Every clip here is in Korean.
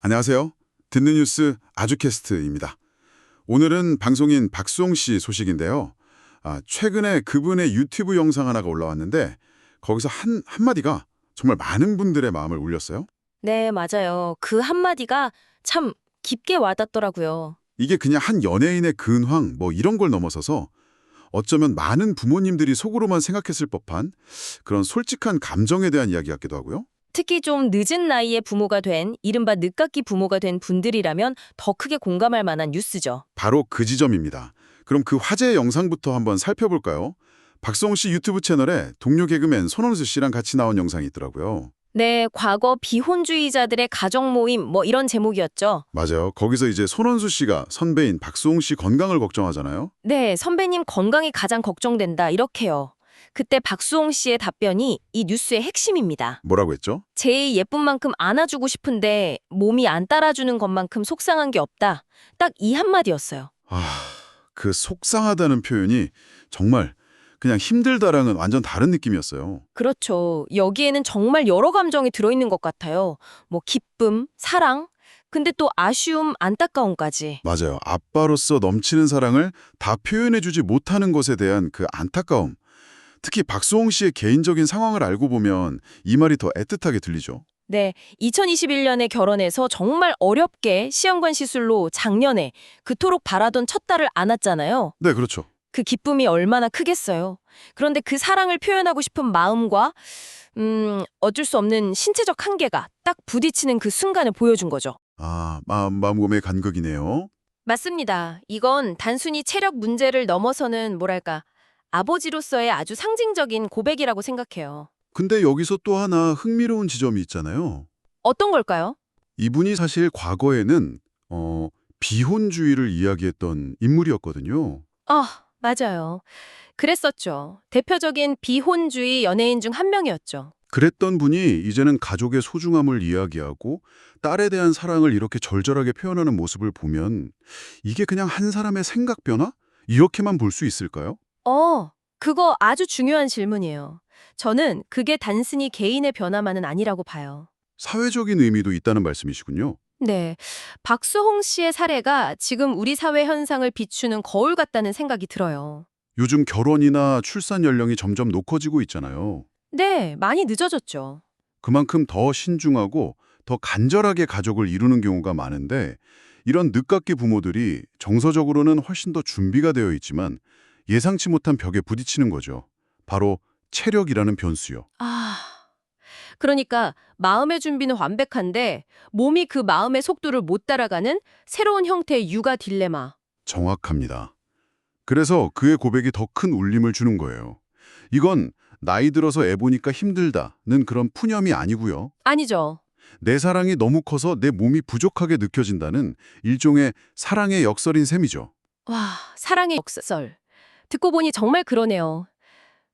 안녕하세요. 듣는 뉴스 아주캐스트입니다. 오늘은 방송인 박수홍 씨 소식인데요. 아, 최근에 그분의 유튜브 영상 하나가 올라왔는데 거기서 한 한마디가 정말 많은 분들의 마음을 울렸어요. 네, 맞아요. 그 한마디가 참 깊게 와닿더라고요. 이게 그냥 한 연예인의 근황 뭐 이런 걸 넘어서서 어쩌면 많은 부모님들이 속으로만 생각했을 법한 그런 솔직한 감정에 대한 이야기 같기도 하고요. 특히 좀 늦은 나이에 부모가 된, 이른바 늦깎이 부모가 된 분들이라면 더 크게 공감할 만한 뉴스죠. 바로 그 지점입니다. 그럼 그 화제의 영상부터 한번 살펴볼까요? 박성호 씨 유튜브 채널에 동료 개그맨 손원수 씨랑 같이 나온 영상이 있더라고요. 네, 과거 비혼주의자들의 가정 모임 뭐 이런 제목이었죠. 맞아요. 거기서 이제 손원수 씨가 선배인 박수홍 씨 건강을 걱정하잖아요. 네, 선배님 건강이 가장 걱정된다 이렇게요. 그때 박수홍 씨의 답변이 이 뉴스의 핵심입니다. 뭐라고 했죠? 제 예쁜 만큼 안아주고 싶은데 몸이 안 따라주는 것만큼 속상한 게 없다. 딱 이 한마디였어요. 아, 그 속상하다는 표현이 정말 그냥 힘들다랑은 완전 다른 느낌이었어요. 그렇죠. 여기에는 정말 여러 감정이 들어있는 것 같아요. 뭐 기쁨, 사랑, 근데 또 아쉬움, 안타까움까지. 맞아요. 아빠로서 넘치는 사랑을 다 표현해주지 못하는 것에 대한 그 안타까움. 특히 박수홍 씨의 개인적인 상황을 알고 보면 이 말이 더 애틋하게 들리죠. 네, 2021년에 결혼해서 정말 어렵게 시험관 시술로 작년에 그토록 바라던 첫 딸을 안았잖아요. 네, 그렇죠. 그 기쁨이 얼마나 크겠어요. 그런데 그 사랑을 표현하고 싶은 마음과 음, 어쩔 수 없는 신체적 한계가 딱 부딪히는 그 순간을 보여준 거죠. 아, 마음, 마음곰의 간극이네요. 맞습니다. 이건 단순히 체력 문제를 넘어서는 뭐랄까 아버지로서의 아주 상징적인 고백이라고 생각해요. 근데 여기서 또 하나 흥미로운 지점이 있잖아요. 어떤 걸까요? 이분이 사실 과거에는 어, 비혼주의를 이야기했던 인물이었거든요. 아, 맞아요. 그랬었죠. 대표적인 비혼주의 연예인 중 한 명이었죠. 그랬던 분이 이제는 가족의 소중함을 이야기하고 딸에 대한 사랑을 이렇게 절절하게 표현하는 모습을 보면 이게 그냥 한 사람의 생각 변화? 이렇게만 볼 수 있을까요? 어, 그거 아주 중요한 질문이에요. 저는 그게 단순히 개인의 변화만은 아니라고 봐요. 사회적인 의미도 있다는 말씀이시군요. 네. 박수홍 씨의 사례가 지금 우리 사회 현상을 비추는 거울 같다는 생각이 들어요. 요즘 결혼이나 출산 연령이 점점 높아지고 있잖아요. 네, 많이 늦어졌죠. 그만큼 더 신중하고 더 간절하게 가족을 이루는 경우가 많은데 이런 늦깎이 부모들이 정서적으로는 훨씬 더 준비가 되어 있지만 예상치 못한 벽에 부딪히는 거죠. 바로 체력이라는 변수요. 아. 그러니까 마음의 준비는 완벽한데 몸이 그 마음의 속도를 못 따라가는 새로운 형태의 육아 딜레마. 정확합니다. 그래서 그의 고백이 더 큰 울림을 주는 거예요. 이건 나이 들어서 애 보니까 힘들다는 그런 푸념이 아니고요. 아니죠. 내 사랑이 너무 커서 내 몸이 부족하게 느껴진다는 일종의 사랑의 역설인 셈이죠. 와, 사랑의 역설. 듣고 보니 정말 그러네요.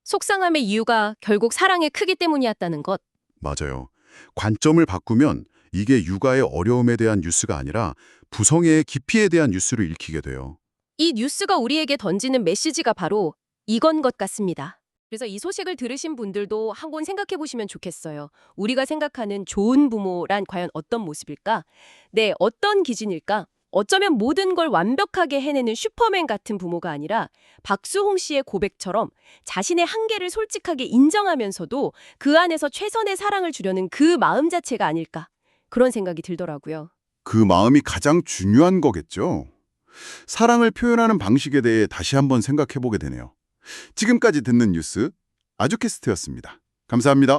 속상함의 이유가 결국 사랑의 크기 때문이었다는 것. 맞아요. 관점을 바꾸면 이게 육아의 어려움에 대한 뉴스가 아니라 부성애의 깊이에 대한 뉴스로 읽히게 돼요. 이 뉴스가 우리에게 던지는 메시지가 바로 이건 것 같습니다. 그래서 이 소식을 들으신 분들도 한 번 생각해 보시면 좋겠어요. 우리가 생각하는 좋은 부모란 과연 어떤 모습일까? 네, 어떤 기준일까? 어쩌면 모든 걸 완벽하게 해내는 슈퍼맨 같은 부모가 아니라 박수홍 씨의 고백처럼 자신의 한계를 솔직하게 인정하면서도 그 안에서 최선의 사랑을 주려는 그 마음 자체가 아닐까? 그런 생각이 들더라고요. 그 마음이 가장 중요한 거겠죠. 사랑을 표현하는 방식에 대해 다시 한번 생각해 보게 되네요. 지금까지 듣는 뉴스 아주캐스트였습니다. 감사합니다.